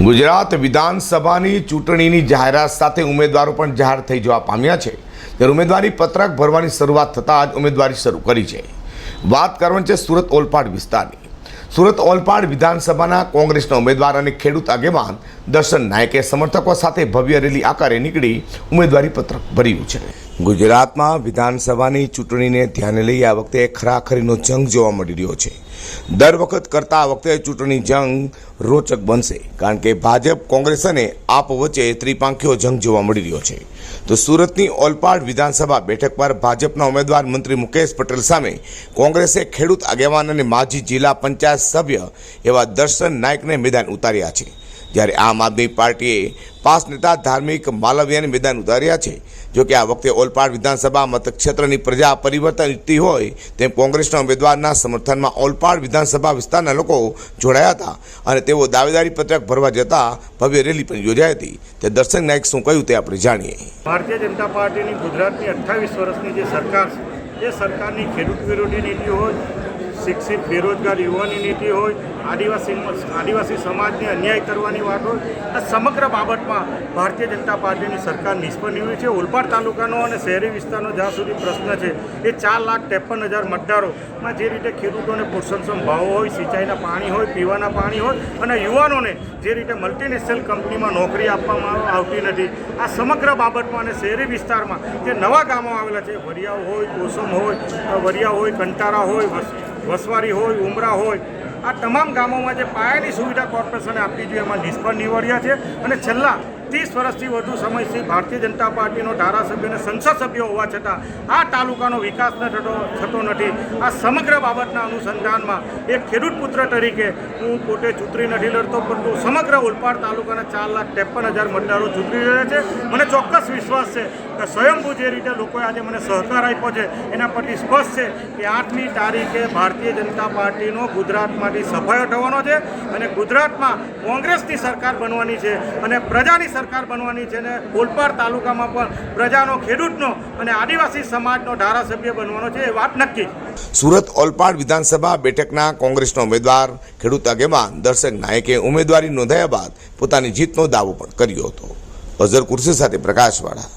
ગુજરાત વિધાનસભાની ચૂંટણીની જાહેરાત સાથે ઉમેદવારો પણ જાહેર થઈ જવા પામ્યા છે. ત્યારે ઉમેદવારી પત્રક ભરવાની શરૂઆત થતાં જ ઉમેદવારી શરૂ કરી છે. વાત કરવાની છે સુરત ઓલપાડ વિસ્તારની. સુરત ઓલપાડ વિધાનસભાના કોંગ્રેસના ઉમેદવાર અને ખેડૂત આગેવાન દર્શન નાયકે સમર્થકો સાથે ભવ્ય રેલી આકારે નીકળી ઉમેદવારી પત્રક ભર્યું છે. ગુજરાતમાં વિધાનસભાની ચૂંટણીને ધ્યાને લઈ આ વખતે ખરાખરીનો જંગ જોવા મળી રહ્યો છે. દર વખત કરતાં આ વખતે ચૂંટણી જંગ રોચક બનશે, કારણ કે ભાજપ, કોંગ્રેસ અને આપ વચ્ચે ત્રિપાંખીયો જંગ જોવા મળી રહ્યો છે. તો સુરતની ઓલપાડ વિધાનસભા બેઠક પર ભાજપના ઉમેદવાર મંત્રી મુકેશ પટેલ સામે કોંગ્રેસે ખેડૂત આગેવાન અને માજી જિલ્લા પંચાયત સભ્ય એવા દર્શન નાયકને મેદાન ઉતાર્યા છે. જ્યારે આમ આદમી પાર્ટીએ પાસ નેતા ધાર્મિક માલવિયાને મેદાન ઉતાર્યા છે. જો કે આ વખતે ઓલપાડ વિધાનસભા મતક્ષેત્રની પ્રજા પરિવર્તન ઇચ્છતી હોય તેમ કોંગ્રેસના ઉમેદવારના સમર્થનમાં ઓલપાડ વિધાનસભા વિસ્તારના લોકો જોડાયા હતા અને તેઓ દાવેદારી પત્રક ભરવા જતા ભવ્ય રેલી પણ યોજાઈ હતી. તે દર્શન નાયક શું કહ્યું તે આપણે જાણીએ. ભારતીય જનતા પાર્ટીની ગુજરાતની અઠ્ઠાવીસ વર્ષની જે સરકાર છે, એ સરકારની ખેડૂત વિરોધી નીતિ શિક્ષિત, બેરોજગાર યુવાની નીતિ હોય, આદિવાસી આદિવાસી સમાજને અન્યાય કરવાની વાત હોય, આ સમગ્ર બાબતમાં ભારતીય જનતા પાર્ટીની સરકાર નિષ્ફળ નીવડી છે. ઓલપાડ તાલુકાનો અને શહેરી વિસ્તારનો જ્યાં સુધી પ્રશ્ન છે, એ ચાર લાખ ત્રેપન હજાર મતદારોમાં જે રીતે ખેડૂતોને પુરુષોત્તમ ભાવો હોય, સિંચાઈના પાણી હોય, પીવાના પાણી હોય અને યુવાનોને જે રીતે મલ્ટીનેશનલ કંપનીમાં નોકરી આપવામાં આવતી નથી. આ સમગ્ર બાબતમાં અને શહેરી વિસ્તારમાં જે નવા ગામો આવેલા છે, વરિયાવ હોય, કોસમ હોય વરિયા હોય, કંટારા હોય વસવારી હોય, ઉમરા હોય, આ તમામ ગામોમાં જે પાયાની સુવિધા કોર્પોરેશને આપવી જોઈએ એમાં નિષ્ફળ નીવડ્યા છે. અને છેલ્લા ત્રીસ વર્ષથી વધુ સમયથી ભારતીય જનતા પાર્ટીનો ધારાસભ્ય અને સંસદ સભ્ય હોવા છતાં આ તાલુકાનો વિકાસ ન થતો થતો નથી. આ સમગ્ર બાબતના અનુસંધાનમાં એક ખેડૂત પુત્ર તરીકે હું પોતે ચૂંટણી નથી લડતો, પરંતુ સમગ્ર ઓલપાડ તાલુકાના ચાર લાખ ત્રેપન હજાર મતદારો ચૂંટણી લડે છે. મને ચોક્કસ વિશ્વાસ છે કે સ્વયંભૂ જે રીતે લોકોએ આજે મને સહકાર આપ્યો છે, એના પરથી સ્પષ્ટ છે કે આઠમી તારીખે ભારતીય જનતા પાર્ટીનો ગુજરાતમાંથી સફાયો થવાનો છે અને ગુજરાતમાં કોંગ્રેસની સરકાર બનવાની છે અને પ્રજાની સરકાર બનવાની છે અને ઓલપાડ તાલુકામાં પણ પ્રજાનો ખેડૂતનો અને આદિવાસી સમાજનો ધારાસભ્ય બનવાનો છે એ વાત નક્કી સુરત ઓલપાડ વિધાનસભા બેઠકના કોંગ્રેસના ઉમેદવાર ખેડૂત આગેવાન દર્શક નાયકે ઉમેદવારી નોંધાયા બાદ પોતાની જીતનો દાવો પણ કર્યો હતો. અઝર કુર્સી સાથે પ્રકાશવાળા